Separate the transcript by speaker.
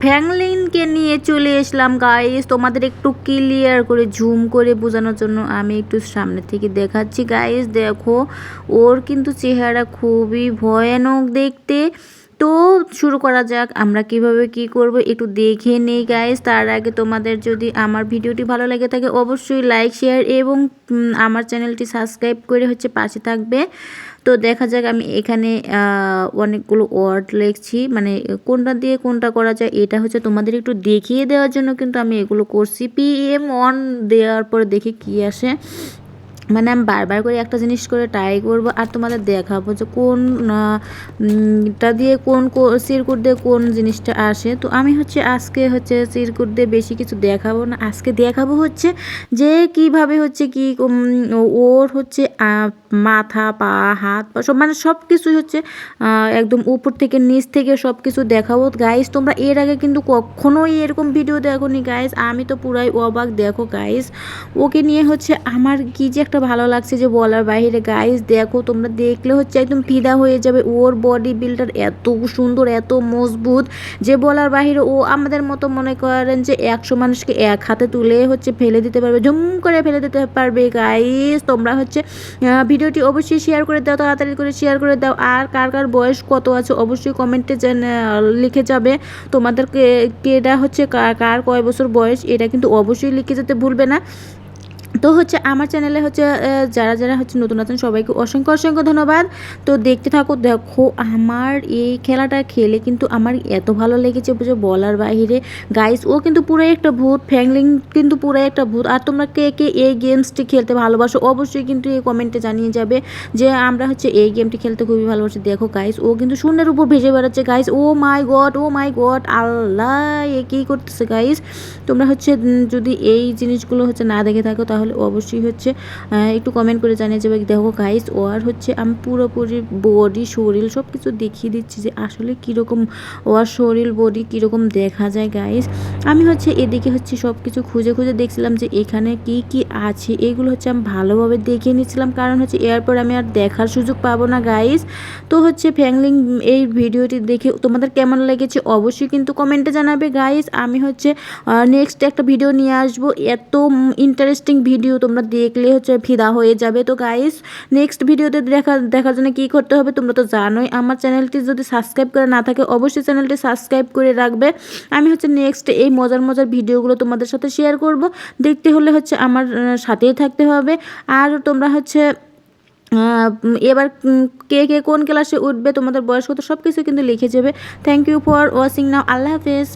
Speaker 1: ফ্র্যাঙ্কলিনকে নিয়ে চলে এসলাম গাইস তোমাদের একটু ক্লিয়ার করে ঝুম করে বোঝানোর জন্য আমি একটু সামনে থেকে দেখাচ্ছি গাইস দেখো, ওর কিন্তু চেহারা খুবই ভয়ানক দেখতে। তো শুরু করা যাক, আমরা কীভাবে কি করব একটু দেখে নেই গাইস তার আগে তোমাদের যদি আমার ভিডিওটি ভালো লাগে থাকে অবশ্যই লাইক শেয়ার এবং আমার চ্যানেলটি সাবস্ক্রাইব করে হচ্ছে পাশে থাকবে। তো দেখা যাক আমি এখানে অনেকগুলো ওয়ার্ড লিখছি মানে কোনটা দিয়ে কোনটা করা যায় এটা হচ্ছে তোমাদের একটু দেখিয়ে দেওয়ার জন্য কিন্তু আমি এগুলো করছি। পিএম অন দেওয়ার পরে দেখি কি আসে। মানে আমি বারবার করে একটা জিনিস করে ট্রাই করব আর তোমাদের দেখাবো যে কোন আহ, টা দিয়ে কোন সিরকুট দিয়ে কোন জিনিসটা আসে। তো আমি হচ্ছে আজকে হচ্ছে সিরকুট দিয়ে বেশি কিছু দেখাবো না। আজকে দেখাবো হচ্ছে যে কীভাবে হচ্ছে কি ওর হচ্ছে মাথা পা হাত পা সব মানে সব কিছুই হচ্ছে একদম উপর থেকে নিচ থেকে সব কিছু দেখাবো। গাইস তোমরা এর আগে কিন্তু কখনোই এরকম ভিডিও দেখো নি গাইস আমি তো পুরাই অবাক। দেখো গাইস ওকে নিয়ে হচ্ছে আমার কি যে একটা ভালো লাগছে যে বলার বাইরে। গাইস দেখো, তোমরা দেখলে হচ্ছে একদম ফিদা হয়ে যাবে। ওর বডি বিল্ডার এত সুন্দর, এত মজবুত যে বলার বাইরে ও আমাদের মতো মনে করেন যে একশো মানুষকে এক হাতে তুলে হচ্ছে ফেলে দিতে পারবে, ঝুম করে ফেলে দিতে পারবে। গাইস তোমরা হচ্ছে ভিডিওটি অবশ্যই শেয়ার করে দাও, তাড়াতাড়ি করে শেয়ার করে দাও। আর কার কার বয়স কত আছে অবশ্যই কমেন্টে লিখে যাবে। তোমাদেরকে কেটা হচ্ছে কার কয় বছর বয়স, এটা কিন্তু অবশ্যই লিখে যেতে ভুলবে না। তো হচ্ছে আমার চ্যানেলে হচ্ছে যারা যারা হচ্ছে নতুন আছেন সবাইকে অসংখ্য অসংখ্য ধন্যবাদ। তো দেখতে থাকো দেখো আমার এই খেলাটা খেলে কিন্তু আমার এত ভালো লেগেছে বুঝে বলার বাইরে গাইস ও কিন্তু পুরো একটা ভূত ফ্যাংলিং কিন্তু পুরো একটা ভূত। আর তোমরা কে কে এই গেমসটি খেলতে ভালোবাসো অবশ্যই কিন্তু এই কমেন্টে জানিয়ে যাবে যে আমরা হচ্ছে এই গেমটি খেলতে খুবই ভালোবাসি। দেখো গাইস ও কিন্তু শূন্যের উপর ভেজে বেড়াচ্ছে। Guys oh my god oh my god Allah, এ কী করতেছে গাইস তোমরা হচ্ছে যদি এই জিনিসগুলো হচ্ছে না দেখে থাকো তাহলে অবশ্যই হচ্ছে একটু কমেন্ট করে জানিয়ে যাবে দেখো গাইস ও আর হচ্ছে আমি পুরোপুরি বডি শরীর সব কিছু দেখিয়ে দিচ্ছি যে আসলে কীরকম ওর শরীর বডি কীরকম দেখা যায় গাইস আমি হচ্ছে এদিকে হচ্ছে সব কিছু খুঁজে খুঁজে দেখছিলাম যে এখানে কি কি আছে, এগুলো হচ্ছে আমি ভালোভাবে দেখে নিচ্ছিলাম। কারণ হচ্ছে এরপর আমি আর দেখার সুযোগ পাবো না গাইস তো হচ্ছে ফ্যাংলিং এই ভিডিওটি দেখে তোমাদের কেমন লেগেছে অবশ্যই কিন্তু কমেন্টে জানাবে গাইস আমি হচ্ছে নেক্সট একটা ভিডিও নিয়ে আসব। এত ইন্টারেস্টিং ভিডিও তোমরা দেখলে হচ্ছে ফিদা হয়ে যাবে। তো গাইস নেক্সট ভিডিওতে দেখা, দেখার জন্য কী করতে হবে তোমরা তো জানোই। আমার চ্যানেলটি যদি সাবস্ক্রাইব করে না থাকে, অবশ্যই চ্যানেলটি সাবস্ক্রাইব করে রাখবে। আমি হচ্ছে নেক্সট এই মজার মজার ভিডিওগুলো তোমাদের সাথে শেয়ার করব। দেখতে হলে হচ্ছে আমার সাথেই থাকতে হবে। আর তোমরা হচ্ছে এবার কে কে কোন ক্লাসে উঠবে, তোমাদের বয়স কত সব কিছু কিন্তু লিখে যাবে। Thank you for watching now Allah হাফেজ।